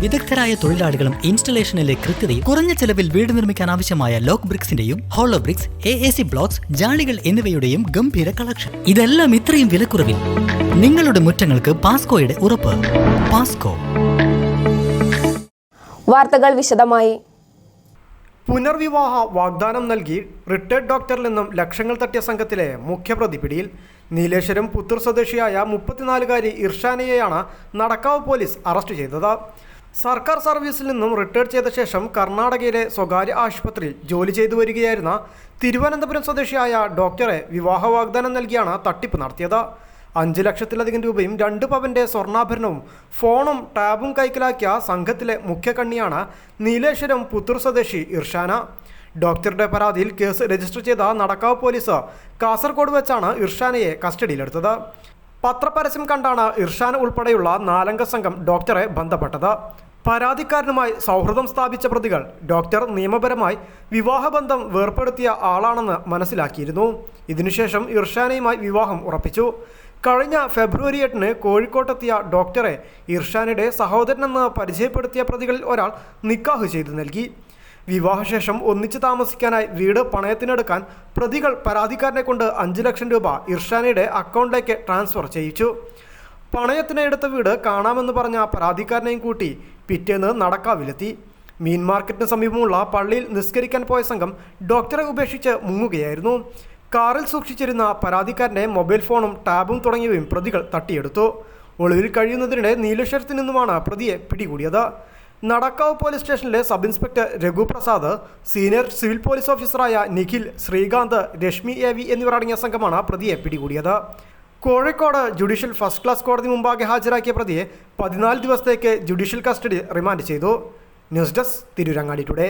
വിദഗ്ധരായ തൊഴിലാളികളും ഇൻസ്റ്റലേഷനിലെ കൃത്യതയും കുറഞ്ഞ ചെലവിൽ വീട് നിർമ്മിക്കാൻ ആവശ്യമായ lock ബ്രിക്സിന്റെയും hollow bricks A A C blocks ജാളികൾ എന്നിവയുടെയും ഗംഭീര കളക്ഷൻ ഇതെല്ലാം ഇത്രയും വിലക്കുറവിൽ നിങ്ങളുടെ മുറ്റങ്ങൾക്ക് പാസ്കോയുടെ ഉറപ്പ്. പാസ്കോ വാർത്തകൾ വിശദമായി. പുനർവിവാഹ വാഗ്ദാനം നൽകി റിട്ടയർഡ് ഡോക്ടറിൽ നിന്നും ലക്ഷങ്ങൾ തട്ടിയ സംഘത്തിലെ മുഖ്യപ്രതി പിടിയിൽ നീലേശ്വരം പുത്തൂർ സ്വദേശിയായ മുപ്പത്തിനാലുകാരി ഇർഷാനയെയാണ് നടക്കാവ് പോലീസ് അറസ്റ്റ് ചെയ്തത്. സർക്കാർ സർവീസിൽ നിന്നും റിട്ടയർ ചെയ്ത ശേഷം കർണാടകയിലെ സ്വകാര്യ ആശുപത്രിയിൽ ജോലി ചെയ്തു വരികയായിരുന്ന തിരുവനന്തപുരം സ്വദേശിയായ ഡോക്ടറെ വിവാഹ വാഗ്ദാനം നൽകിയാണ് തട്ടിപ്പ് നടത്തിയത്. അഞ്ച് ലക്ഷത്തിലധികം രൂപയും രണ്ട് പവന്റെ സ്വർണാഭരണവും ഫോണും ടാബും കൈക്കലാക്കിയ സംഘത്തിലെ മുഖ്യ കണ്ണിയാണ് നീലേശ്വരം പുത്തൂർ സ്വദേശി ഇർഷാന. ഡോക്ടറുടെ പരാതിയിൽ കേസ് രജിസ്റ്റർ ചെയ്ത നടക്കാവ് പോലീസ് കാസർഗോഡ് വെച്ചാണ് ഇർഷാനയെ കസ്റ്റഡിയിലെടുത്തത്. പത്രപരസ്യം കണ്ടാണ് ഇർഷാൻ ഉൾപ്പെടെയുള്ള നാലംഗ സംഘം ഡോക്ടറെ ബന്ധപ്പെട്ടത്. പരാതിക്കാരനുമായി സൗഹൃദം സ്ഥാപിച്ച പ്രതികൾ ഡോക്ടർ നിയമപരമായി വിവാഹബന്ധം വേർപ്പെടുത്തിയ ആളാണെന്ന് മനസ്സിലാക്കിയിരുന്നു. ഇതിനുശേഷം ഇർഷാനയുമായി വിവാഹം ഉറപ്പിച്ചു. കഴിഞ്ഞ ഫെബ്രുവരി എട്ടിന് കോഴിക്കോട്ടെത്തിയ ഡോക്ടറെ ഇർഷാനയുടെ സഹോദരനെന്ന് പരിചയപ്പെടുത്തിയ പ്രതികളിൽ ഒരാൾ നിക്കാഹ് ചെയ്തു നൽകി. വിവാഹശേഷം ഒന്നിച്ച് താമസിക്കാനായി വീട് പണയത്തിനെടുക്കാൻ പ്രതികൾ പരാതിക്കാരനെ കൊണ്ട് അഞ്ച് ലക്ഷം രൂപ ഇർഷാനയുടെ അക്കൗണ്ടിലേക്ക് ട്രാൻസ്ഫർ ചെയ്യിച്ചു. പണയത്തിന് എടുത്ത വീട് കാണാമെന്ന് പറഞ്ഞ പരാതിക്കാരനെയും കൂട്ടി പിറ്റേന്ന് നടക്കാവിലെത്തി. മീൻ മാർക്കറ്റിന് സമീപമുള്ള പള്ളിയിൽ നിസ്കരിക്കാൻ പോയ സംഘം ഡോക്ടറെ ഉപേക്ഷിച്ച് മുങ്ങുകയായിരുന്നു. കാറിൽ സൂക്ഷിച്ചിരുന്ന പരാതിക്കാരന്റെ മൊബൈൽ ഫോണും ടാബും തുടങ്ങിയവയും പ്രതികൾ തട്ടിയെടുത്തു. ഒളിവിൽ കഴിയുന്നതിനിടെ നീലേശ്വരത്തു നിന്നുമാണ് പ്രതിയെ പിടികൂടിയത്. നടക്കാവ് പോലീസ് സ്റ്റേഷനിലെ sub inspector Raghuprasad senior civil police ഓഫീസറായ നിഖിൽ ശ്രീകാന്ത് രശ്മി എ വി എന്നിവരടങ്ങിയ സംഘമാണ് പ്രതിയെ പിടികൂടിയത്. കോഴിക്കോട് ജുഡീഷ്യൽ ഫസ്റ്റ് ക്ലാസ് കോടതി മുമ്പാകെ ഹാജരാക്കിയ പ്രതിയെ പതിനാല് ദിവസത്തേക്ക് ജുഡീഷ്യൽ കസ്റ്റഡി റിമാൻഡ് ചെയ്തു. News desk Tirurangadi today.